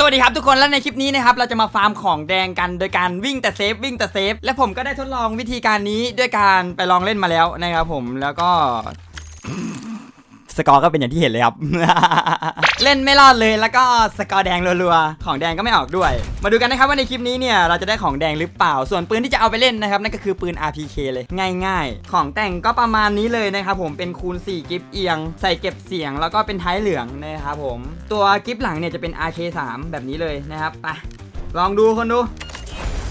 สวัสดีครับทุกคนและในคลิปนี้นะครับเราจะมาฟาร์มของแดงกันโดยการวิ่งแต่เซฟวิ่งแต่เซฟและผมก็ได้ทดลองวิธีการนี้ด้วยการไปลองเล่นมาแล้วนะครับผมแล้วก็ สกอร์ก็เป็นอย่างที่เห็นเลยครับ เล่นไม่รอดเลยแล้วก็สกอร์แดงรัวๆ ของแดงก็ไม่ออกด้วย มาดูกันนะครับว่าในคลิปนี้เนี่ยเราจะได้ของแดงหรือเปล่า ส่วนปืนที่จะเอาไปเล่นนะครับนั่นก็คือปืน RPK เลยง่าย ๆ ของแต่งก็ประมาณนี้เลยนะครับผมเป็นคูณ 4 กิฟเอียง ใส่เก็บเสียงแล้วก็เป็นท้ายเหลืองนะครับผม ตัวกิฟหลังเนี่ยจะเป็น RK3 แบบนี้เลยนะครับไปลองดูคนดู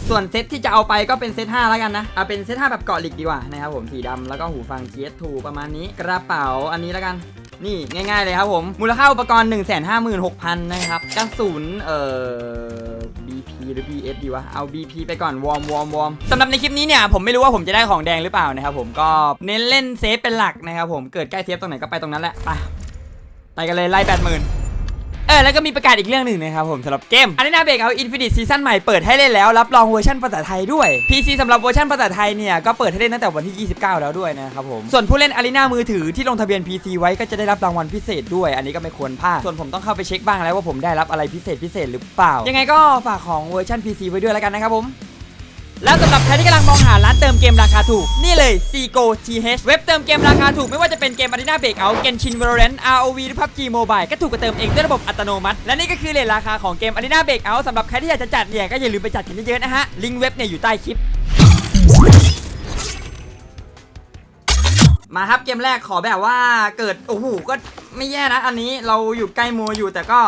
ส่วนเซตที่จะเอาไปก็เป็นเซต5แล้วกันนะเอาเป็นเซต5แบบเกาะหลิกดีกว่านะครับผมสีดำแล้วก็หูฟัง GS2 ประมาณนี้กระเป๋าอันนี้แล้วกันนี่ง่ายๆเลยครับผมมูลค่าอุปกรณ์ 156,000นะครับกระสุนเอ่อ BP หรือ BS ดีวะเอา BP ไปก่อนวอร์มวอร์มวอร์มสำหรับในคลิปนี้เนี่ยผมไม่รู้ว่าผมจะได้ของแดงหรือเปล่านะครับผมก็เน้นเล่นเซฟเป็นหลักนะครับผมเกิดใกล้เซฟตรงไหนก็ไปตรงนั้นแหละไปไปกันเลยไล่80,000 เออแล้วก็มีประกาศอีกเรื่องหนึ่งนะครับผมสำหรับเกมอันนี้นาเบกเอาอินฟินิตซีซั่นใหม่เปิดให้เล่นแล้ว รับรองเวอร์ชันภาษาไทยด้วย PC สำหรับเวอร์ชันภาษาไทยเนี่ยก็เปิดให้เล่นตั้งแต่วันที่ 29 แล้วด้วยนะครับผมส่วนผู้เล่นอารีนามือถือที่ลงทะเบียน PC ไว้ก็จะได้รับรางวัลพิเศษด้วย อันนี้ก็ไม่ควรพลาดส่วนผมต้องเข้าไปเช็คบ้างแล้วว่าผมได้รับอะไรพิเศษพิเศษหรือเปล่า ยังไงก็ฝากของเวอร์ชัน PC ไว้ด้วยแล้วกันนะครับผม แล้วสำหรับใครที่กำลังมองหาร้านเติมเกมราคาถูก นี่เลย Seago TH เว็บเติมเกมราคาถูกไม่ว่าจะเป็นเกม Arena Breakout Genshin Valorant ROV หรือ PUBG Mobile ก็ถูกกระเติมเองด้วยระบบอัตโนมัติ และนี่ก็คือเลทราคาของเกม Arena Breakout สำหรับใครที่อยากจะจัดเนี่ยก็อย่าลืมไปจัดกันเยอะๆนะฮะ ลิงก์เว็บเนี่ยอยู่ใต้คลิป มาครับเกมแรกขอแบบว่าเกิดโอ้โหก็ไม่แย่นะ อันนี้เราอยู่ใกล้โมอยู่แต่ก็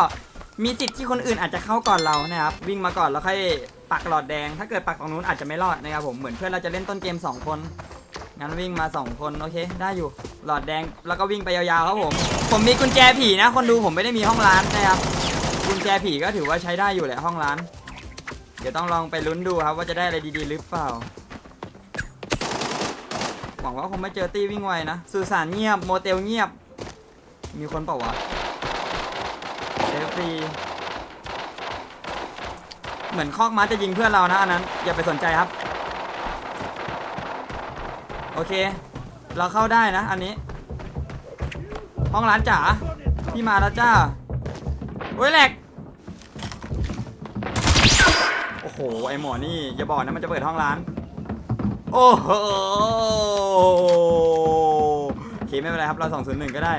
มีสิทธิ์ที่คนอื่นอาจจะเข้าก่อนเรานะครับวิ่งมาก่อนแล้วค่อย ปักหลอดแดง ถ้าเกิดปักตรงนู้นอาจจะไม่รอดนะครับผมเหมือนเพื่อนเราจะเล่นต้นเกม 2 คนงั้นวิ่งมา 2 คนโอเค ได้อยู่หลอดแดงแล้วก็วิ่งไปยาวๆครับผมผมมีกุญแจผีนะ คนดูผมไม่ได้มีห้องร้านนะครับกุญแจผีก็ถือว่าใช้ได้อยู่แหละห้องร้าน เดี๋ยวต้องลองไปลุ้นดูครับว่าจะได้อะไรดีๆหรือเปล่าหวังว่าคงไม่เจอตี้วิ่งไวนะสุสานเงียบโมเตลเงียบ มีคนเปล่าวะเซฟฟรี เหมือนคอกม้าจะยิงเพื่อนเรานะอันนั้นอย่าไปสนใจครับ โอเค เราเข้าได้นะ อันนี้ ห้องร้านจ๋าพี่มาแล้วจ้าโอ้ยแหลกโอ้โหไอหมอนี่อย่าบอกนะมันจะเปิดห้องร้าน โอ้โหโอเคไม่เป็นไรครับเรา201ก็ได้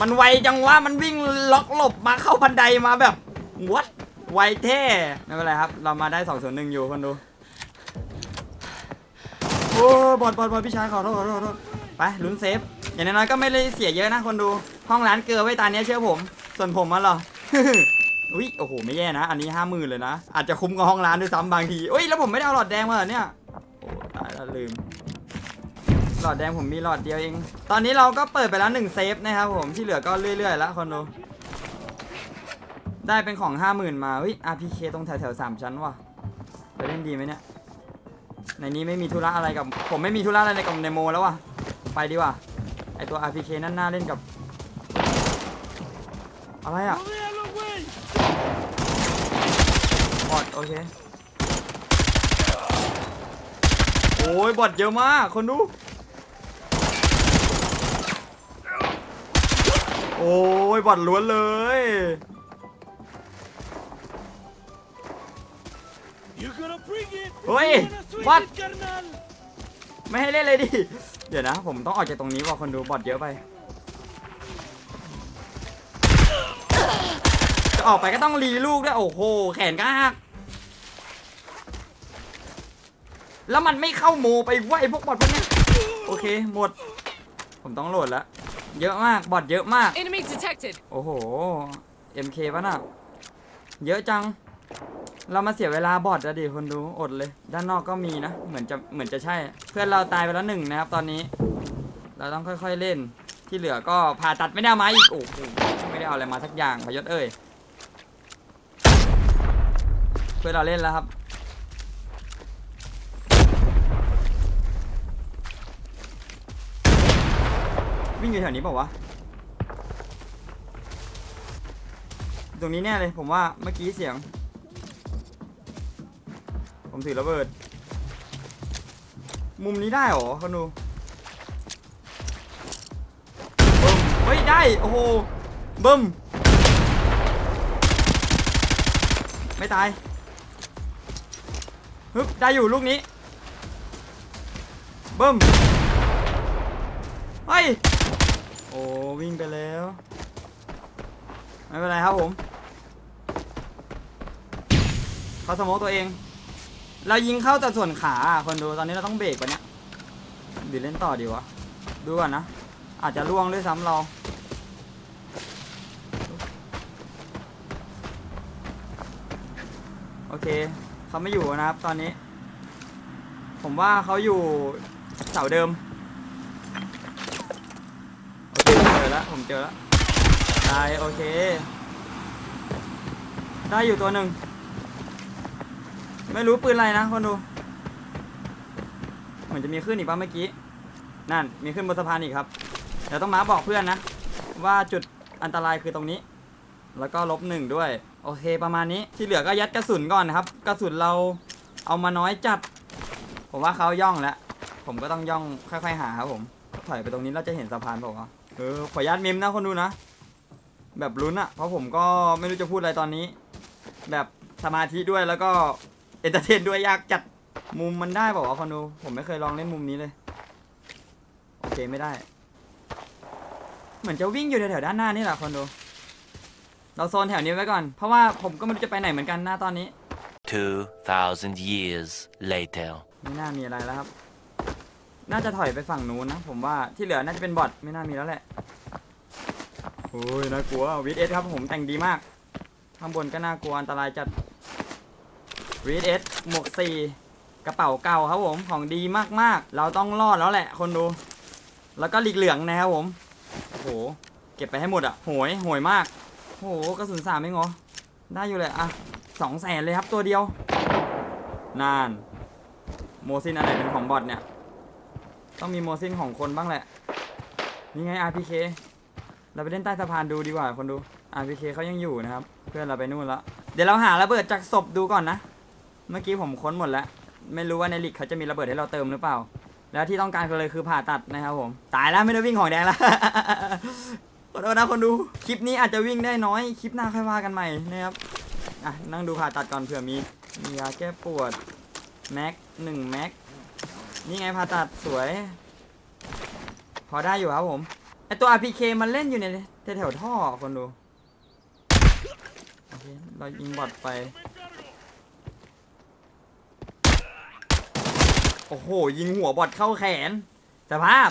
มันไวจังวะมันวิ่งล็อกหลบมาเข้าบันไดมาแบบ ไวแท้ไม่เป็นไรครับ เรามาได้201อยู่คนดู โอ้บอดบอดบอดพี่ชายขอโทษขอโทษขอโทษไปลุ้นเซฟ อย่างน้อยก็ไม่ได้เสียเยอะนะคนดู ห้องร้านเกลือไว้ตาเนี้ยเชื่อผม ส่วนผมมันเหรออุ้ยโอ้โหไม่แย่นะ อันนี้ห้าหมื่นเลยนะ อาจจะคุ้มกับห้องร้านด้วยซ้ำบางทีอุ้ยแล้วผมไม่ได้เอาหลอดแดงมาเหรอเนี่ยโอ้ตายแล้วลืม หลอดแดงผมมีหลอดเดียวเอง ตอนนี้เราก็เปิดไปแล้วหนึ่งเซฟนะครับผมที่เหลือก็เรื่อยๆแล้วคนดู ได้เป็นของห้าหมื่นมาเฮ้ย RPK ตรงแถวๆสามชั้นว่ะไปเล่นดีไหมเนี่ย ในนี้ไม่มีธุระอะไรกับ ผมไม่มีธุระอะไรในกับในโมแล้วว่ะไปดีกว่า ไอตัว RPK นั่นน่าเล่นกับ อะไรอะบอดโอเค โอ้ยบอดเยอะมาก คนดู โอ้ยบอดล้วนเลย เฮ้ยวัวัดดไม่ให้เล่นเลยดิ เดี๋ยวนะ ผมต้องออกจากตรงนี้ว่ะคนดูบอดเยอะไป จะออกไปก็ต้องรีลูกด้วย โอ้โห แขนก็หัก แล้วมันไม่เข้าโมไปไหวพวกบอดพวกเนี้ยโอเค หมด ผมต้องโหลดแล้ว เยอะมาก บอดเยอะมาก Enemy detected. โอ้โห MK ป่ะน่ะ เยอะจัง เรามาเสียเวลาบอดอะดิคนดูอดเลย ด้านนอกก็มีนะ เหมือนจะเหมือนจะใช่ เพื่อนเราตายไปแล้วหนึ่งนะครับ ตอนนี้ เราต้องค่อยๆเล่น ที่เหลือก็ผ่าตัดไม่ได้เอามาอีกโอ้โหไม่ได้เอาอะไรมาสักอย่างพยศเอ้ยเพื่อนเราเล่นแล้วครับวิ่งอยู่แถวนี้เปล่าวะ ตรงนี้แน่เลยผมว่าเมื่อกี้เสียง ผมถือระเบิด มุมนี้ได้หรอคนูบึ้มเฮ้ยได้ โอ้โหบึ้ม ไม่ตายฮึบได้อยู่ลูกนี้บึ้มเฮ้ย โอ้วิ่งไปแล้ว ไม่เป็นไรครับผมเขาสโมกตัวเอง เรายิงเข้าแต่ส่วนขาอะคนดูตอนนี้เราต้องเบรกวะเนี่ยหรือเล่นต่อดีวะ ดูก่อนนะ อาจจะล่วงด้วยซ้ำเรา โอเค เขาไม่อยู่นะครับตอนนี้ ผมว่าเขาอยู่เสาเดิม โอเคเจอแล้วผมเจอแล้วตายโอเค ได้อยู่ตัวหนึ่ง ไม่รู้ปืนอะไรนะคนดูเหมือนจะมีขึ้นอีกป่ะเมื่อกี้ นั่น มีขึ้นบนสะพานอีกครับ เดี๋ยวต้องมาบอกเพื่อนนะ ว่าจุดอันตรายคือตรงนี้ แล้วก็ลบหนึ่งด้วย โอเคประมาณนี้ที่เหลือก็ยัดกระสุนก่อนนะครับ กระสุนเราเอามาน้อยจัด ผมว่าเขาย่องแล้ว ผมก็ต้องย่องค่อยๆหาครับผมถอยไปตรงนี้เราจะเห็นสะพานเปล่าวะเออขออนุญาตเมมนะคนดูนะ แบบลุ้นอะเพราะผมก็ไม่รู้จะพูดอะไรตอนนี้ แบบสมาธิด้วยแล้วก็ เอนเตอร์เทนด้วยยากจัดมุมมันได้เปล่าวะคนดูผมไม่เคยลองเล่นมุมนี้เลย โอเคไม่ได้ เหมือนจะวิ่งอยู่แถวๆด้านหน้านี่แหละคนดูเราโซนแถวนี้ไว้ก่อน เพราะว่าผมก็ไม่รู้จะไปไหนเหมือนกันหน้าตอนนี้ 2,000 years later. ไม่น่ามีอะไรแล้วครับ น่าจะถอยไปฝั่งนู้นนะ ผมว่าที่เหลือน่าจะเป็นบอทไม่น่ามีแล้วแหละโอ้ยน่ากลัววีเอสครับผมแต่งดีมากข้างบนก็น่ากลัวอันตรายจัด วีเอสหมวกสี่กระเป๋าเก่าครับผมของดีมากๆ เราต้องรอดแล้วแหละคนดู แล้วก็หลีกเหลืองนะครับผมโอ้โหเก็บไปให้หมดอะโหยโหยมากโอ้โหกระสุนสามเองเหรอได้อยู่เลยอะสองแสนเลยครับตัวเดียวนานโมซินอะไรเป็นของบอทเนี่ย ต้องมีโมซินของคนบ้างแหละ นี่ไง RPK เราไปเล่นใต้สะพานดูดีกว่าคนดู RPK เขายังอยู่นะครับ เพื่อนเราไปนู่นแล้วเดี๋ยวเราหาระเบิดจากศพดูก่อนนะ เมื่อกี้ผมค้นหมดแล้ว ไม่รู้ว่าในลิกเขาจะมีระเบิดให้เราเติมหรือเปล่า แล้วที่ต้องการก็เลยคือผ่าตัดนะครับผม ตายแล้วไม่ได้วิ่งของแดงแล้วขอโทษนะคนดู คลิปนี้อาจจะวิ่งได้น้อย คลิปหน้าค่อยว่ากันใหม่นะครับ อะนั่งดูผ่าตัดก่อนเผื่อมี มียาแก้ปวดแม็กหนึ่งแม็ก นี่ไงผ่าตัดสวย พอได้อยู่ครับผมไอตัว RPK มันเล่นอยู่ในแถวท่อคนดู โอเค เรายิงบอดไป โอ้โห ยิงหัวบอดเข้าแขนสภาพ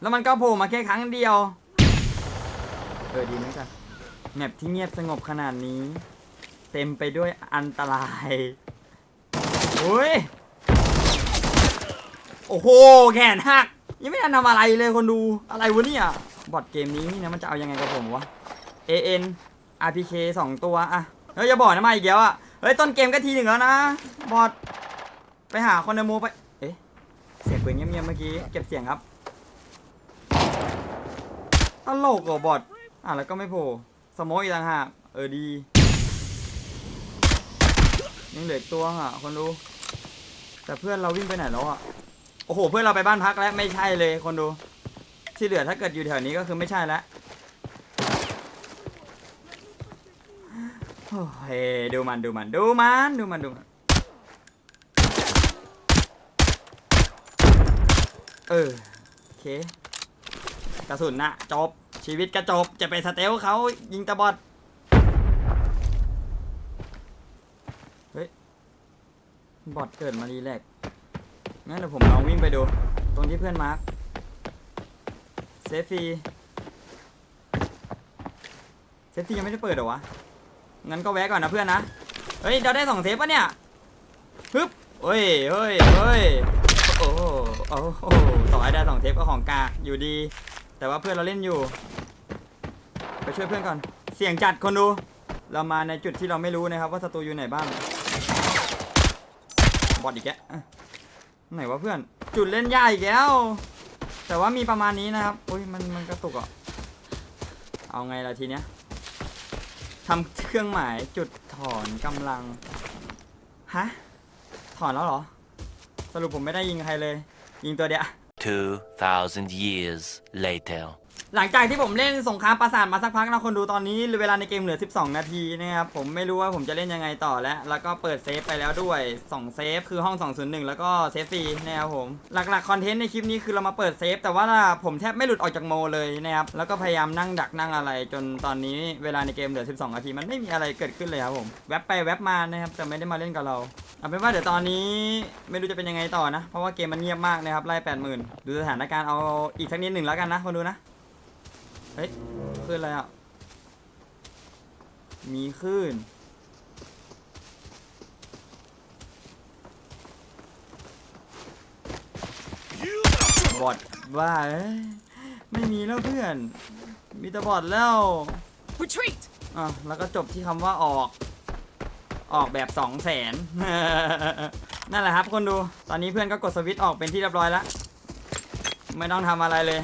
แล้วมันก็โผล่มาแค่ครั้งเดียว เออดีเหมือนกันแมปที่เงียบสงบขนาดนี้ เต็มไปด้วยอันตรายโอ้ยโอ้โหแขนหัก ยังไม่ทันทำอะไรเลยคนดูอะไรวะเนี่ยบอทเกมนี้นี่นะมันจะเอายังไงกับผมวะ AN RPK สองตัวอะเฮ้ยอย่าบอกนะมาอีกแล้วอะเฮ้ยต้นเกมก็ทีหนึ่งแล้วนะบอท ไปหาคอนเดโมไป เอ๊ะ เสียงปืนเงียบๆเมื่อกี้ เก็บเสียงครับตลกเหรอบอทอะแล้วก็ไม่โผล่สโมกอีกต่างหากเออดียังเหลือตัวอะคนดู แต่เพื่อนเราวิ่งไปไหนแล้วอะ โอ้โห เพื่อนเราไปบ้านพักแล้วไม่ใช่เลยคนดู ที่เหลือถ้าเกิดอยู่แถวนี้ก็คือไม่ใช่แล้วโอ้ยดูมันดูมันดูมันดูมันดูมัน เออโอเคกระสุนนะจบชีวิตกระจบจะไปสเตลเขายิงตะบอดเฮ้ยบอทเกิดมารีแลกงั้นเดี๋ยวผมลองวิ่งไปดู ตรงที่เพื่อนมาร์คเซฟฟีเซฟฟียังไม่ได้เปิดเหรอวะงั้นก็แวะก่อนนะเพื่อนนะเฮ้ยเราได้สองเซฟปะเนี่ยฮึบเฮ้ยเฮ้ยเฮ้ยโอ้ โอ้โหต่อให้ได้สองเทปก็ของกากอยู่ดี แต่ว่าเพื่อนเราเล่นอยู่ ไปช่วยเพื่อนก่อน เสียงจัดคนดู เรามาในจุดที่เราไม่รู้นะครับว่าศัตรูอยู่ไหนบ้าง บอดอีกแกไหนวะเพื่อน จุดเล่นยากอีกแล้ว แต่ว่ามีประมาณนี้นะครับอุ้ยมันมันกระตุกอะ เอาไงล่ะทีเนี้ยทำเครื่องหมายจุดถอนกำลัง ฮะ ถอนแล้วเหรอ สรุปผมไม่ได้ยิงใครเลย ยิงตัวเดียว 2,000 years later. หลังจากที่ผมเล่นสงครามปราสาทมาสักพักนะคนดูตอนนี้เวลาในเกมเหลือ 12 นาทีนะครับผมไม่รู้ว่าผมจะเล่นยังไงต่อแล้ว แล้วก็เปิดเซฟไปแล้วด้วย 2 เซฟคือห้อง 201 แล้วก็เซฟฟรีนะครับผมหลักๆคอนเทนต์ในคลิปนี้คือเรามาเปิดเซฟแต่ว่าผมแทบไม่หลุดออกจากโมเลยนะครับแล้วก็พยายามนั่งดักนั่งอะไร จนตอนนี้เวลาในเกมเหลือ 12 นาที มันไม่มีอะไรเกิดขึ้นเลยครับผมแวบไปแวบมานะครับแต่ไม่ได้มาเล่นกับเรา เอาเป็นว่าเดี๋ยวตอนนี้ไม่รู้จะเป็นยังไงต่อนะ เพราะว่าเกมมันเงียบมากนะครับไล่80,000ดูสถานการณ์เอาอีกสักนิดหนึ่งแล้วกันนะคนดูนะ เฮ้ยคลื่นอะไรอะ มีคลื่นบอดว่าเอ้ยไม่มีแล้วเพื่อน มีแต่บอดแล้ว Retreat! อะแล้วก็จบที่คำว่าออก ออกแบบสองแสนนั่นแหละครับคนดูตอนนี้เพื่อนก็กดสวิตช์ออกเป็นที่เรียบร้อยแล้ว ไม่ต้องทำอะไรเลย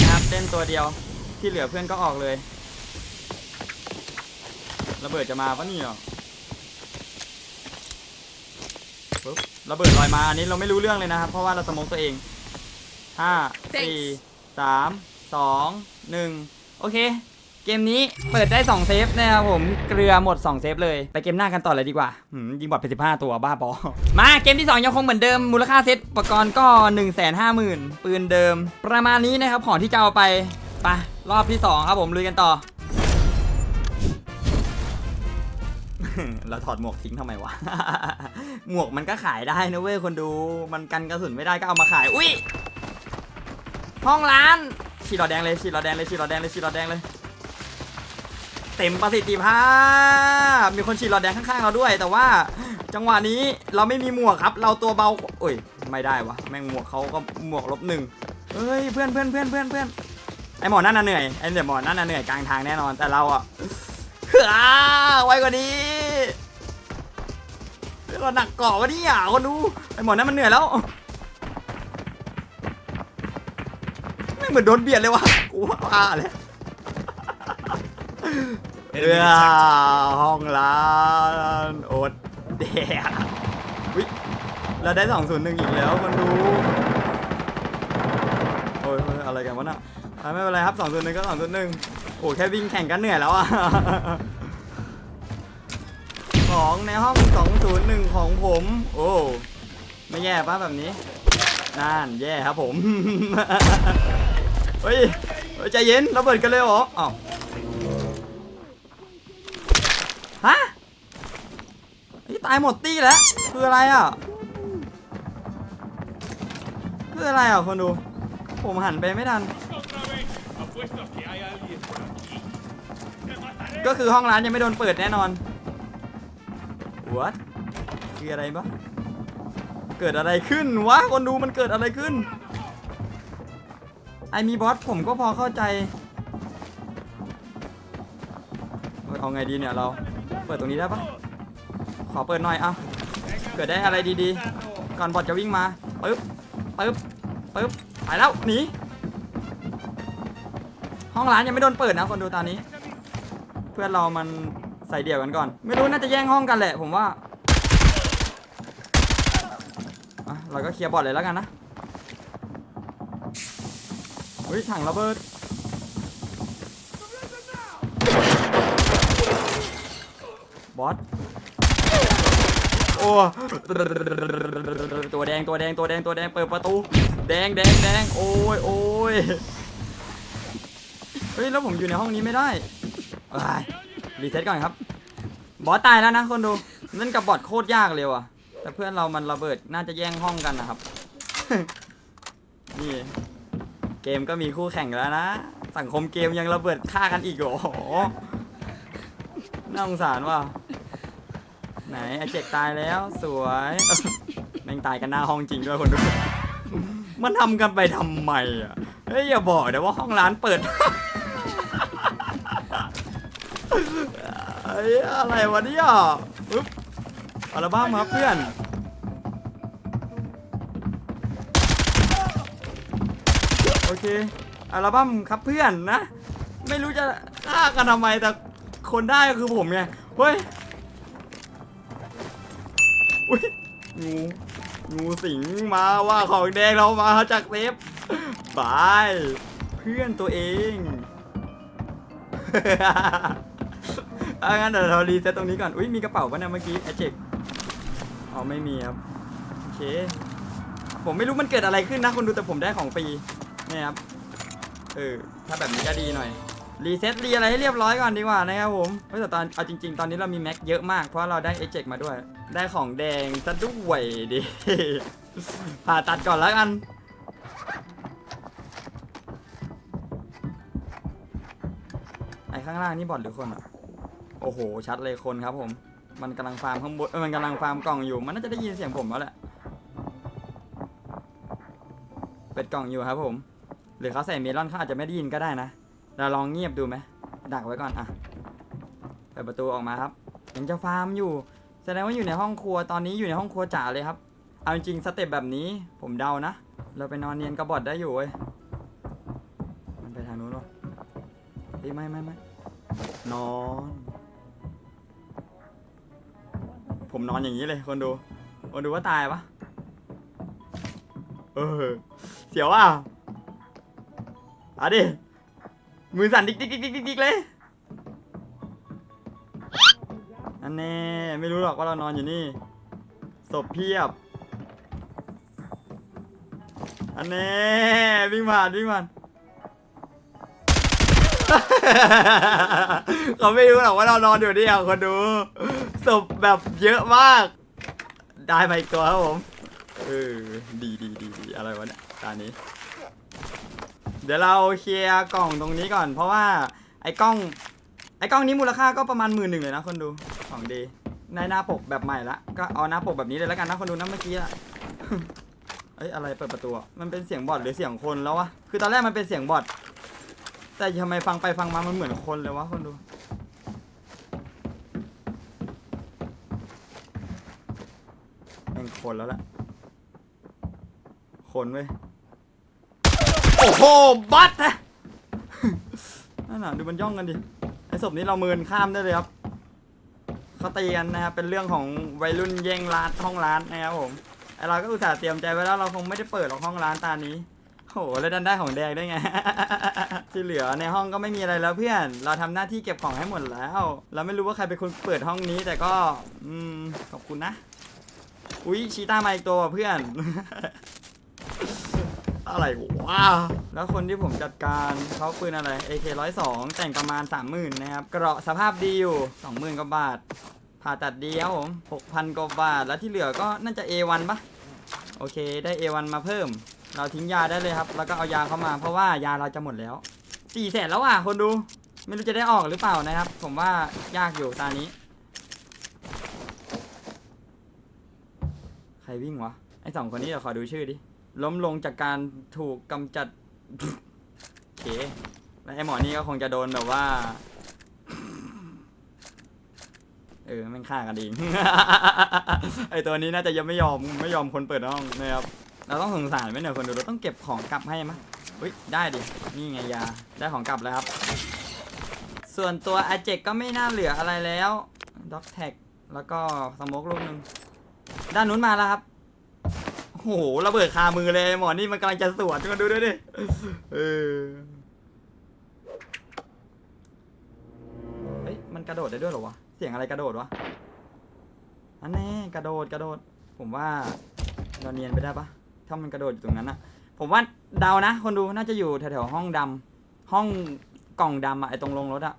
นะครับเล่นตัวเดียวที่เหลือเพื่อนก็ออกเลยระเบิดจะมาปะเนี่ยปึ๊บระเบิดลอยมาอันนี้เราไม่รู้เรื่องเลยนะครับ เพราะว่าเราสมองตัวเองห้าสี่สามสองหนึ่งโอเค เกมนี้เปิดได้ 2 เซฟนะครับผมเกลือหมด 2 เซฟเลย ไปเกมหน้ากันต่อเลยดีกว่าหืมยิงบอดไป15 ตัวบ้าบอ มาเกมที่ 2 ยังคงเหมือนเดิมมูลค่าเซตอุปกรณ์ก็ 1 5 0 0 0 0 ปืนเดิม ประมาณนี้นะครับของที่จะเอาไปไปรอบที่ 2 ครับผมลุยกันต่อ เราถอดหมวกทิ้งทำไมวะ หมวกมันก็ขายได้นะเว้ยคนดูมันกันกระสุนไม่ได้ก็เอามาขายอุ้ยห้องร้านชีหลอดแดงเลยชีหลอดแดงเลยชีหลอดแดงเลยชีหลอดแดงเลย เต็มประสิทธิภาพ มีคนฉีดหลอดแดงข้างๆเราด้วย แต่ว่าจังหวะนี้เราไม่มีหมวกครับ เราตัวเบาโอ้ยไม่ได้วะแม่งหมวกเขาก็หมวกลบหนึ่งเฮ้ยเพื่อนเพื่อนเพื่อนเพื่อนเพื่อนไอหมอนั่นน่ะเหนื่อยไอเดี๋ยวหมอนั่นน่ะเหนื่อยกลางทางแน่นอนแต่เราอะอ้าไวกว่านี้เราหนักเกาะวะนี่อยคนดูไอหมอนั่นมันเหนื่อยแล้วไม่เหมือนโดนเบียดเลยวะกูว่าเลย เออห้องร้านอดแดกวิเราได้สองศูนย์หนึ่งอีกแล้วคนดูโอ้ยโอ้ยอะไรกันวะน่ะอะไม่เป็นไรครับสองศูนย์หนึ่งก็สองศูนย์หนึ่งโอ้แค่วิ่งแข่งกันเหนื่อยแล้วอะของในห้อง201ของผม โอ้ไม่แย่ป่ะแบบนี้นั่นแย่ครับผม เฮ้ยเฮ้ยใจเย็นระเบิดกันเลยเหรออ้าว ฮะนี่ตายหมดตี้แล้ว คืออะไรอะ คืออะไรอะคนดู ผมหันไปไม่ทัน ก็คือห้องร้านยังไม่โดนเปิดแน่นอน What คืออะไรบ้าเกิดอะไรขึ้นวะ คนดูมันเกิดอะไรขึ้น ไอมีบอสผมก็พอเข้าใจ เอาไงดีเนี่ยเรา เปิดตรงนี้ได้ปะขอเปิดหน่อยเอ้าเกิดได้อะไรดีๆ ก่อนบอสจะวิ่งมาปึ๊บปึ๊บปึ๊บไปแล้วหนีห้องร้านยังไม่โดนเปิดนะคนดูตอนนี้ เพื่อนเรามันใส่เดี่ยวกันก่อน ไม่รู้น่าจะแย่งห้องกันแหละ ผมว่าเราก็เคลียร์บอดเลยแล้วกันนะเฮ้ยถังระเบิด บอสโอ้ตัวแดงตัวแดงตัวแดงตัวแดงเปิดประตู แดงแดงแดงโอ้ยโอ้ยเฮ้ยแล้วผมอยู่ในห้องนี้ไม่ได้เอ้ยรีเซ็ตก่อนครับ บอสตายแล้วนะคนดูเล่นกับบอทโคตรยากเลยว่ะ แต่เพื่อนเรามันระเบิดน่าจะแย่งห้องกันนะครับ นี่ เกมก็มีคู่แข่งแล้วนะ สังคมเกมยังระเบิดฆ่ากันอีกเหรอโอ้โหน่าสงสารว่ะ ไหนไอเจกตายแล้วสวยแม่งตายกันหน้าห้องจริงด้วยคนดูมันทำกันไปทำไมอะเฮ้ยอย่าบอกนะว่าห้องร้านเปิดไอ้อะไรวะเนี่ยปึ๊บอัลบั้มครับเพื่อนโอเคอัลบั้มครับเพื่อนนะ ไม่รู้จะฆ่ากันทำไมแต่คนได้ก็คือผมไงเฮ้ย อุ้ยงูงูสิงมาว่าของแดงเรามาจากเซฟบายเพื่อนตัวเองอางั้นเดี๋ยวเรารีเซ็ตตรงนี้ก่อน อุ้ยมีกระเป๋าปะเนี่ยเมื่อกี้แอเจกอ๋อไม่มีครับ โอเค ผมไม่รู้มันเกิดอะไรขึ้นนะคนดูแต่ผมได้ของฟรีเนี่ยครับ เออ ถ้าแบบนี้ก็ดีหน่อย รีเซ็ตรีอะไรให้เรียบร้อยก่อนดีกว่านะครับผมเฮ้ยแต่ตอนเอาจริง ๆ ตอนนี้เรามีแม็กเยอะมากเพราะเราได้เอเจกมาด้วย ได้ของแดงซะด้วยดิผ่าตัดก่อนแล้วกันไอ้ข้างล่างนี่บอทหรือคนอะโอ้โห ชัดเลยคนครับผม มันกำลังฟาร์มข้างบนมันกำลังฟาร์มกล่องอยู่ มันน่าจะได้ยินเสียงผมแล้วแหละเปิดกล่องอยู่ครับผม หรือเขาใส่เมลอนเขาอาจจะไม่ได้ยินก็ได้นะ เราลองเงียบดูไหมดักไว้ก่อนอะเปิดประตูออกมาครับยังจะฟาร์มอยู่ แสดงว่าอยู่ในห้องครัวตอนนี้อยู่ในห้องครัวจ๋าเลยครับเอาจริงสเต็ปแบบนี้ผมเดานะ เราไปนอนเนียนกับบอทได้อยู่เว้ยมันไปทางนู้นหรอเฮ้ยไม่ไม่ไม่นอน ผมนอนอย่างนี้เลยคนดูคนดูว่าตายปะเออเสียวอะเอาดิ มือสั่นดิกดิกดิกดิกดิกดิกเลย อันแน่ไม่รู้หรอกว่าเรานอนอยู่นี่ ศพเพียบ อันแน่วิ่งผ่านวิ่งผ่านเขาไม่รู้หรอกว่าเรานอนอยู่นี่อะคนดูศพแบบเยอะมาก ได้มาอีกตัวครับผม เออ ดีดีดีดีอะไรวะเนี่ยตอนนี้ เดี๋ยวเราเคลียร์กล่องตรงนี้ก่อน เพราะว่าไอ้กล้อง ไอ้กล้องนี้มูลค่าก็ประมาณหมื่นหนึ่งเลยนะคนดูของดีในหน้าปกแบบใหม่ละก็เอาหน้าปกแบบนี้เลยแล้วกันนะคนดูนะเมื่อกี้อะเอ้ยอะไรเปิดประตูมันเป็นเสียงบอทหรือเสียงคนแล้ววะคือตอนแรกมันเป็นเสียงบอทแต่ทำไมฟังไปฟังมามันเหมือนคนเลยวะคนดูเป็นคนแล้วแหละคนเว้ย อ้โห บัตนะนั่นน่ะดูมันย่องกันดิ ไอ้ศพนี้เราเมินข้ามได้เลยครับเขาตีกันนะครับ เป็นเรื่องของวัยรุ่นแย่งร้านห้องร้านนะครับผม ไอเราก็อุตส่าห์เตรียมใจไว้แล้วเราคงไม่ได้เปิดหรอกห้องร้านตานี้โหแล้วดันได้ของแดงได้ไง ที่เหลือในห้องก็ไม่มีอะไรแล้วเพื่อน เราทำหน้าที่เก็บของให้หมดแล้ว เราไม่รู้ว่าใครเป็นคนเปิดห้องนี้แต่ก็ อืม ขอบคุณนะ อุ๊ยชีต้ามาอีกตัวเพื่อน อะไรวะแล้วคนที่ผมจัดการเขาปืนอะไร AK 102 แต่งประมาณ 30,000 นะครับ เกราะสภาพดีอยู่ 20,000กว่าบาท ผ่าตัดดีครับผม 6,000 กว่าบาท แล้วที่เหลือก็น่าจะ A1 ปะโอเค ได้ A1 มาเพิ่ม เราทิ้งยาได้เลยครับ แล้วก็เอายาเข้ามาเพราะว่ายาเราจะหมดแล้ว4แสนแล้วอะคนดู ไม่รู้จะได้ออกหรือเปล่านะครับ ผมว่ายากอยู่ตานี้ ใครวิ่งวะไอสองคนนี้เดี๋ยวขอดูชื่อดิ ล้มลงจากการถูกกำจัดโอเคแล้วไอหมอนี่ก็คงจะโดนแบบว่า เออมันฆ่ากันเอง ไอตัวนี้น่าจะยังไม่ยอมไม่ยอมคนเปิดห้องนะครับ เราต้องสงสารไหมเนี่ยคนดูเราต้องเก็บของกลับให้มั้ยอุ้ยได้ดิ นี่ไงยา ได้ของกลับแล้วครับ ส่วนตัวอาเจกก็ไม่น่าเหลืออะไรแล้วด็อกแท็กแล้วก็สมกลูกหนึ่งด้านนู้นมาแล้วครับ โอ้โหระเบิดคามือเลยหมอนี่มันกำลังจะสวนมาดูด้วยดิเออเฮ้ยมันกระโดดได้ด้วยเหรอวะเสียงอะไรกระโดดวะอันแน่กระโดดกระโดด ผมว่าเราเนียนไปได้ปะถ้ามันกระโดดอยู่ตรงนั้นอะผมว่าเดานะ คนดูน่าจะอยู่แถวๆห้องดำห้องกล่องดำอะไอตรงลงรถอะ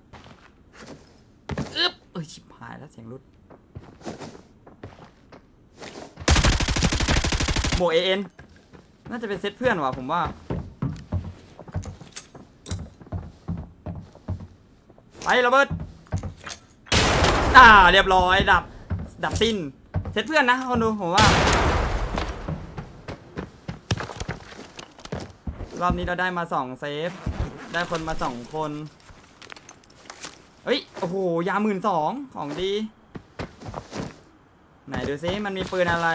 อึ๊บเอ้ยชิบหายแล้วเสียงรุด บวกเอ็นน่าจะเป็นเซตเพื่อนว่ะผมว่า ไประเบิดอ่าเรียบร้อย ดับ ดับสิ้น เซตเพื่อนนะคนดูผมว่า รอบนี้เราได้มาสองเซฟ ได้คนมาสองคนเฮ้ย โอ้โห ยาหมื่นสองของดี ไหนดูซิ มันมีปืนอะไร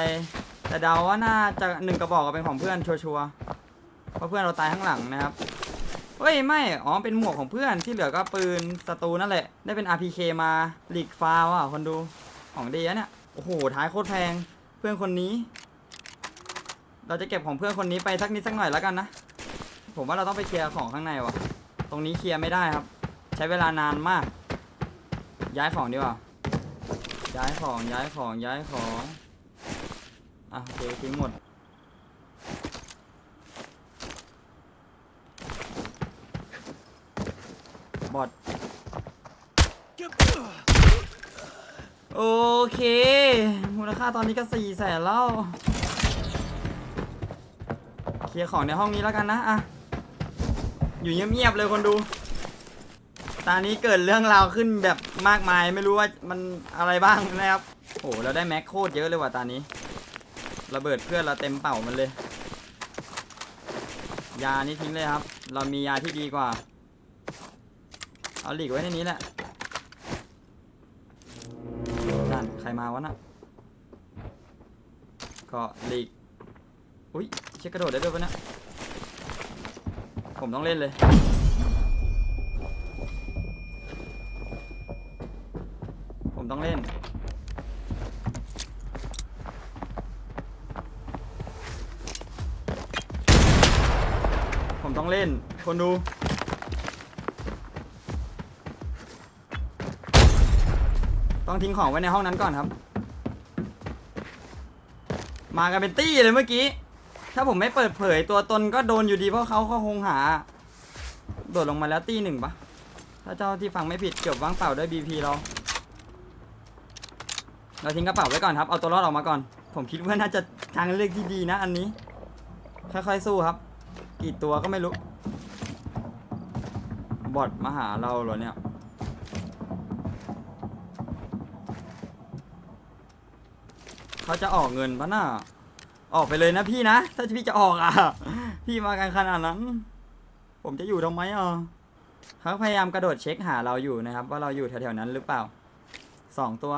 แต่เดาว่าน่าจะหนึ่งกระบอกก็เป็นของเพื่อนชัวร์ๆเพราะเพื่อนเราตายข้างหลังนะครับเฮ้ยไม่ อ๋อ เป็นหมวกของเพื่อนที่เหลือก็ปืนศัตรูนั่นแหละ ได้เป็น RPK มาหลีกฟาวอะคนดู ของดีเนี่ย โอ้โห ท้ายโคตรแพง เพื่อนคนนี้ เราจะเก็บของเพื่อนคนนี้ไปสักนิดสักหน่อยแล้วกันนะ ผมว่าเราต้องไปเคลียร์ของข้างในว่ะ ตรงนี้เคลียร์ไม่ได้ครับ ใช้เวลานานมาก ย้ายของดีกว่า ย้ายของ ย้ายของ ย้ายของ อะโอเคทิ้งหมด บอดโอเค มูลค่าตอนนี้ก็สี่แสนแล้ว เคลียร์ของในห้องนี้แล้วกันนะอะอยู่เงียบๆเลยคนดู ตอนนี้เกิดเรื่องราวขึ้นแบบมากมายไม่รู้ว่ามันอะไรบ้างนะครับ โอ้เราได้แม็กโคตรเยอะเลยว่ะตอนนี้ ระเบิดเพื่อนเราเต็มเป่ามันเลย ยานี่ทิ้งเลยครับ เรามียาที่ดีกว่า เอาหลีกไว้ในนี้แหละนั่นใครมาวะน่ะก็หลีกอุ้ยเช็คกระโดดได้ด้วยปะเนี่ยผมต้องเล่นเลย ผมต้องเล่น ผมต้องเล่น คนดู ต้องทิ้งของไว้ในห้องนั้นก่อนครับ มากันเป็นตี้เลยเมื่อกี้ ถ้าผมไม่เปิดเผยตัวตนก็โดนอยู่ดีเพราะเขาเขาคงหา โดดลงมาแล้วตี้หนึ่งปะถ้าเจ้าที่ฟังไม่ผิดจบว่างเปล่าด้วย BP เราเราทิ้งกระเป๋าไว้ก่อนครับ เอาตัวรอดออกมาก่อน ผมคิดว่าน่าจะทางเลือกที่ดีนะ อันนี้ ค่อยๆสู้ครับ กี่ตัวก็ไม่รู้ บอทมาหาเราเหรอเนี่ย เขาจะออกเงินปะน่ะออกไปเลยนะพี่นะ ถ้าพี่จะออกอะ พี่มากันขนาดนั้น ผมจะอยู่ทำไมอะเขาพยายามกระโดดเช็คหาเราอยู่นะครับ ว่าเราอยู่แถวๆนั้นหรือเปล่าสองตัว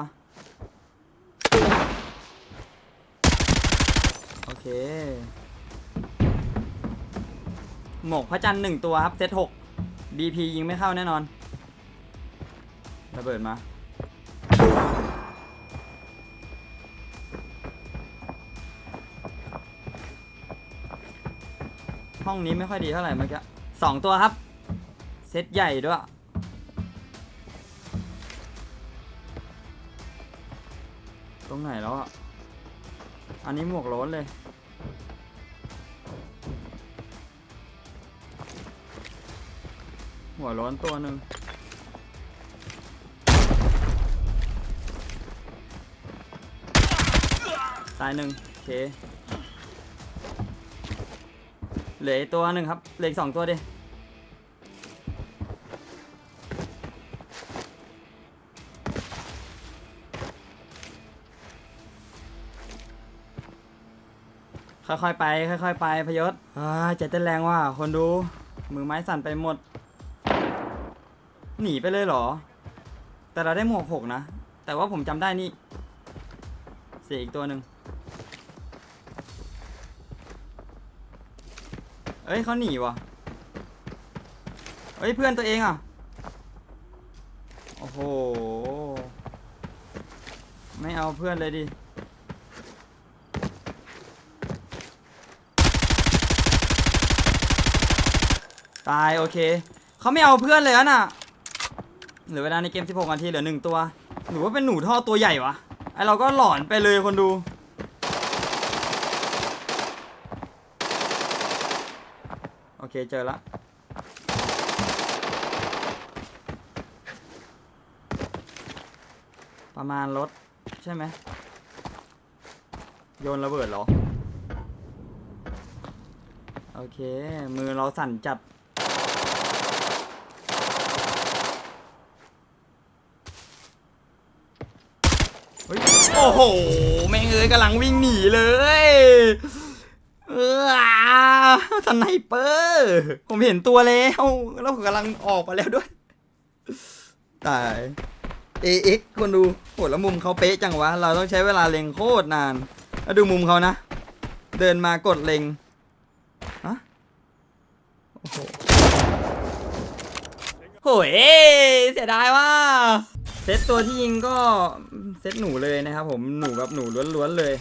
โอเค หมกพระจันทร์หนึ่งตัวครับ เซตหก DP ยิงไม่เข้าแน่นอน ระเบิดมา ห้องนี้ไม่ค่อยดีเท่าไหร่เมื่อกี้สองตัวครับ เซตใหญ่ด้วยตรงไหนแล้วอะ อันนี้หมวกล้นเลย หัวโล้นตัวหนึ่งตายหนึ่งโอเคเหลือตัวหนึ่งครับเหลือสองตัวดิค่อยๆไป ค่อยๆไปพยศอ่าใจเต้นแรงว่ะคนดู มือไม้สั่นไปหมด หนีไปเลยเหรอ แต่เราได้หมวกหกนะ แต่ว่าผมจำได้นี่ เสียอีกตัวหนึ่งเอ้ยเขาหนีวะเอ้ยเพื่อนตัวเองอะ โอ้โห ไม่เอาเพื่อนเลยดิ ตายโอเค เขาไม่เอาเพื่อนเลยอะน่ะ เหลือเวลาในเกม 16นาทีเหลือหนึ่งตัว หรือว่าเป็นหนูท่อตัวใหญ่วะ ไอเราก็หลอนไปเลยคนดูโอเคเจอละประมาณรถใช่ไหมโยนระเบิดเหรอ โอเค มือเราสั่นจัด เฮ้ย โอ้โห แม่งเอ้ยกำลังวิ่งหนีเลย เออสไนเปอร์ ผมเห็นตัวแล้ว แล้วผมกำลังออกมาแล้วด้วย ตาย AX คนดูโหแล้วมุมเขาเป๊ะจังวะ เราต้องใช้เวลาเล็งโคตรนาน แล้วดูมุมเขานะ เดินมากดเล็งฮะโอ้โหโหยเสียดายว่า เซตตัวที่ยิงก็เซตหนูเลยนะครับผมหนูแบบหนูล้วนๆเลย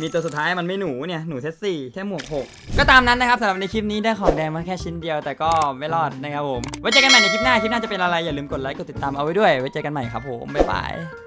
มีตัวสุดท้ายมันไม่หนูเนี่ย หนูเซตสี่แค่หมวกหกก็ตามนั้นนะครับสำหรับในคลิปนี้ได้ของแดงมาแค่ชิ้นเดียวแต่ก็ไม่รอดนะครับผมไว้เจอกันใหม่ในคลิปหน้าคลิปหน้าจะเป็นอะไรอย่าลืมกดไลค์กดติดตามเอาไว้ด้วยไว้เจอกันใหม่ครับผมบ๊ายบาย